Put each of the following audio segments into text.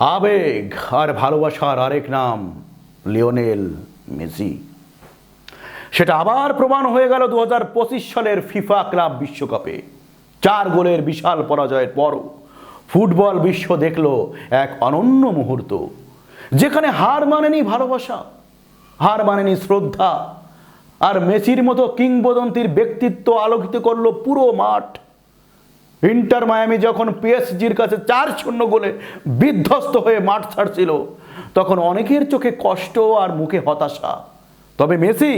আবেগ আর ভালোবাসার আরেক নাম লিওনেল মেসি। সেটা আবার প্রমাণ হয়ে গেল দু পঁচিশ সালের ফিফা ক্লাব বিশ্বকাপে। চার গোলের বিশাল পরাজয়ের পরও ফুটবল বিশ্ব দেখল এক অনন্য মুহূর্ত, যেখানে হার মানেনি ভালোবাসা, হার মানেনি শ্রদ্ধা, আর মেসির মতো কিংবদন্তির ব্যক্তিত্ব আলোকিত করল পুরো মাঠ। ইন্টার মায়ামি যখন পিএসজির কাছে চার শূন্য গোলে বিধ্বস্ত হয়ে মাঠ ছাড়ছিল, তখন অনেকের চোখে কষ্ট আর মুখে হতাশা। তবে মেসি,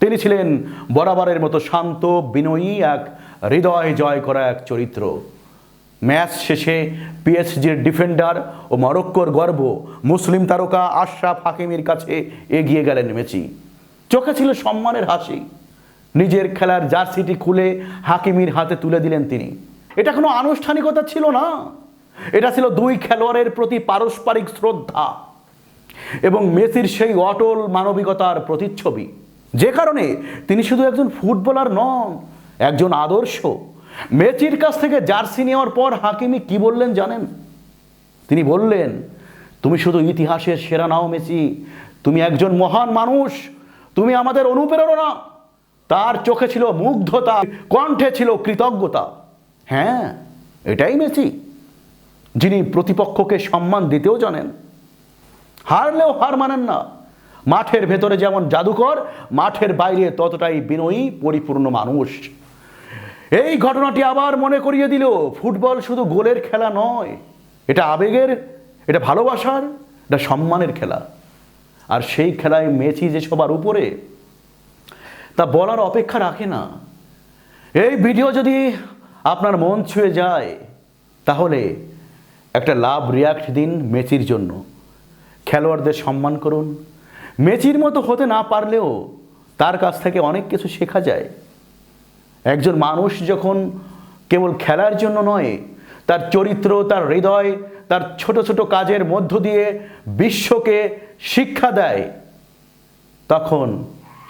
তিনি ছিলেন বরাবরের মতো শান্ত, বিনয়ী এক হৃদয় জয় করা এক চরিত্র। ম্যাচ শেষে পিএসজির ডিফেন্ডার ও মরক্কোর গর্ব মুসলিম তারকা আশরাফ হাকিমের কাছে এগিয়ে গেলেন মেসি। চোখে ছিল সম্মানের হাসি। নিজের খেলার জার্সিটি খুলে হাকিমির হাতে তুলে দিলেন তিনি। এটা কোনো আনুষ্ঠানিকতা ছিল না। এটা ছিল দুই খেলোয়াড়ের প্রতি পারস্পরিক শ্রদ্ধা এবং মেসির সেই অটল মানবিকতার প্রতিচ্ছবি। যে কারণে তিনি শুধু একজন ফুটবলার নন, একজন আদর্শ। মেসির কাছ থেকে জার্সি নেওয়ার পর হাকিমি কি বললেন জানেন? তিনি বললেন, তুমি শুধু ইতিহাসের সেরা নাও মেসি, তুমি একজন মহান মানুষ, তুমি আমাদের অনুপ্রেরণা। তার চোখে ছিল মুগ্ধতা, কণ্ঠে ছিল কৃতজ্ঞতা। হ্যাঁ এটাই মেসি, যিনি প্রতিপক্ষকে সম্মান দিতেও জানেন। হারলেও হার মানেন না। মাঠের ভেতরে যেমন জাদুকর, মাঠের বাইরে ততটাই বিনয়ী, পরিপূর্ণ মানুষ। এই ঘটনাটি আবার মনে করিয়ে দিল, ফুটবল শুধু গোলের খেলা নয়, এটা আবেগের, এটা ভালোবাসার, এটা সম্মানের খেলা। আর সেই খেলায় মেসি যে সবার উপরে, তা বলার অপেক্ষা রাখে না। এই ভিডিও যদি আপনার মন ছুঁয়ে যায়, তাহলে একটা লাভ রিয়াক্ট দিন মেচির জন্য। খেলোয়াড়দের সম্মান করুন। মেচির মতো হতে না পারলেও তার কাছ থেকে অনেক কিছু শেখা যায়। একজন মানুষ যখন কেবল খেলার জন্য নয়, তার চরিত্র, তার হৃদয়, তার ছোট ছোট কাজের মধ্য দিয়ে বিশ্বকে শিক্ষা দেয়, তখন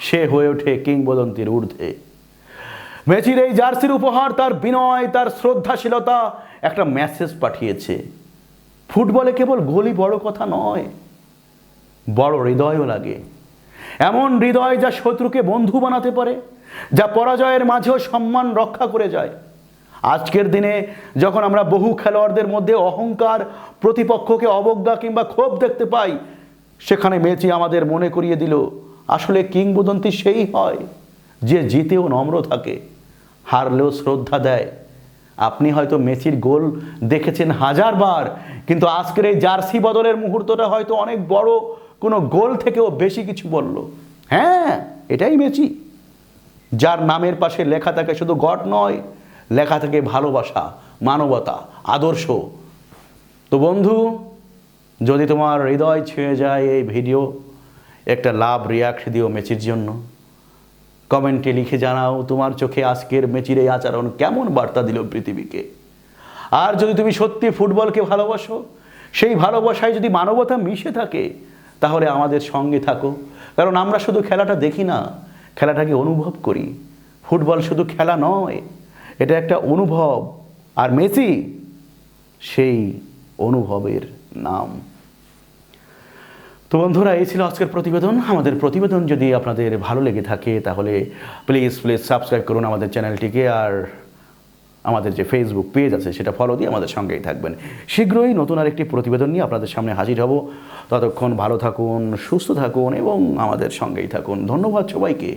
সে হয়ে ওঠে কিংবদন্তির ঊর্ধ্বে। মেসির এই জার্সির উপহার, তার বিনয়, তার শ্রদ্ধাশীলতা একটা মেসেজ পাঠিয়েছে। ফুটবলে কেবল গোলই বড় কথা নয়, বড় হৃদয়ও লাগে। এমন হৃদয় যা শত্রুকে বন্ধু বানাতে পারে, যা পরাজয়ের মাঝেও সম্মান রক্ষা করে যায়। আজকের দিনে যখন আমরা বহু খেলোয়াড়দের মধ্যে অহংকার প্রতিপক্ষকে অবজ্ঞা কিংবা ক্ষোভ দেখতে পাই, সেখানে মেচি আমাদের মনে করিয়ে দিল, আসলে কিংবদন্তি সেই হয় যে জিতেও নম্র থাকে। হারলেও শ্রদ্ধা দেয়। আপনি হয়তো মেসির গোল দেখেছেন হাজারবার, কিন্তু আজকের এই জার্সি বদলের মুহূর্তটা হয়তো অনেক বড় কোনো গোল থেকেও বেশি কিছু বলল। হ্যাঁ এটাই মেসি। যার নামের পাশে লেখা থাকে শুধু গড নয়, লেখা থাকে ভালোবাসা, মানবতা, আদর্শ। তো বন্ধু, যদি তোমার হৃদয় ছুঁয়ে যায় এই ভিডিও, একটা লাভ রিয়াক্ট দিও মেসির জন্য। কমেন্টে লিখে জানাও, তোমার চোখে আজকের মেচির এই আচরণ কেমন বার্তা দিল পৃথিবীকে? আর যদি তুমি সত্যি ফুটবলকে ভালোবাসো, সেই ভালোবাসায় যদি মানবতা মিশে থাকে, তাহলে আমাদের সঙ্গে থাকো। কারণ আমরা শুধু খেলাটা দেখি না, খেলাটাকে অনুভব করি। ফুটবল শুধু খেলা নয়, এটা একটা অনুভব। আর মেসি, সেই অনুভবের নাম। তো বন্ধুরা, এই ছিল আজকের প্রতিবেদন। আমাদের প্রতিবেদন যদি আপনাদের ভালো লেগে থাকে, তাহলে প্লিজ প্লিজ সাবস্ক্রাইব করুন আমাদের চ্যানেলটিকে আর আমাদের যে ফেসবুক পেজ আছে, সেটা ফলো দিয়ে আমাদের সঙ্গেই থাকবেন। শীঘ্রই নতুন আর একটি প্রতিবেদন নিয়ে আপনাদের সামনে হাজির হব। ততক্ষণ ভালো থাকুন, সুস্থ থাকুন এবং আমাদের সঙ্গেই থাকুন। ধন্যবাদ সবাইকে।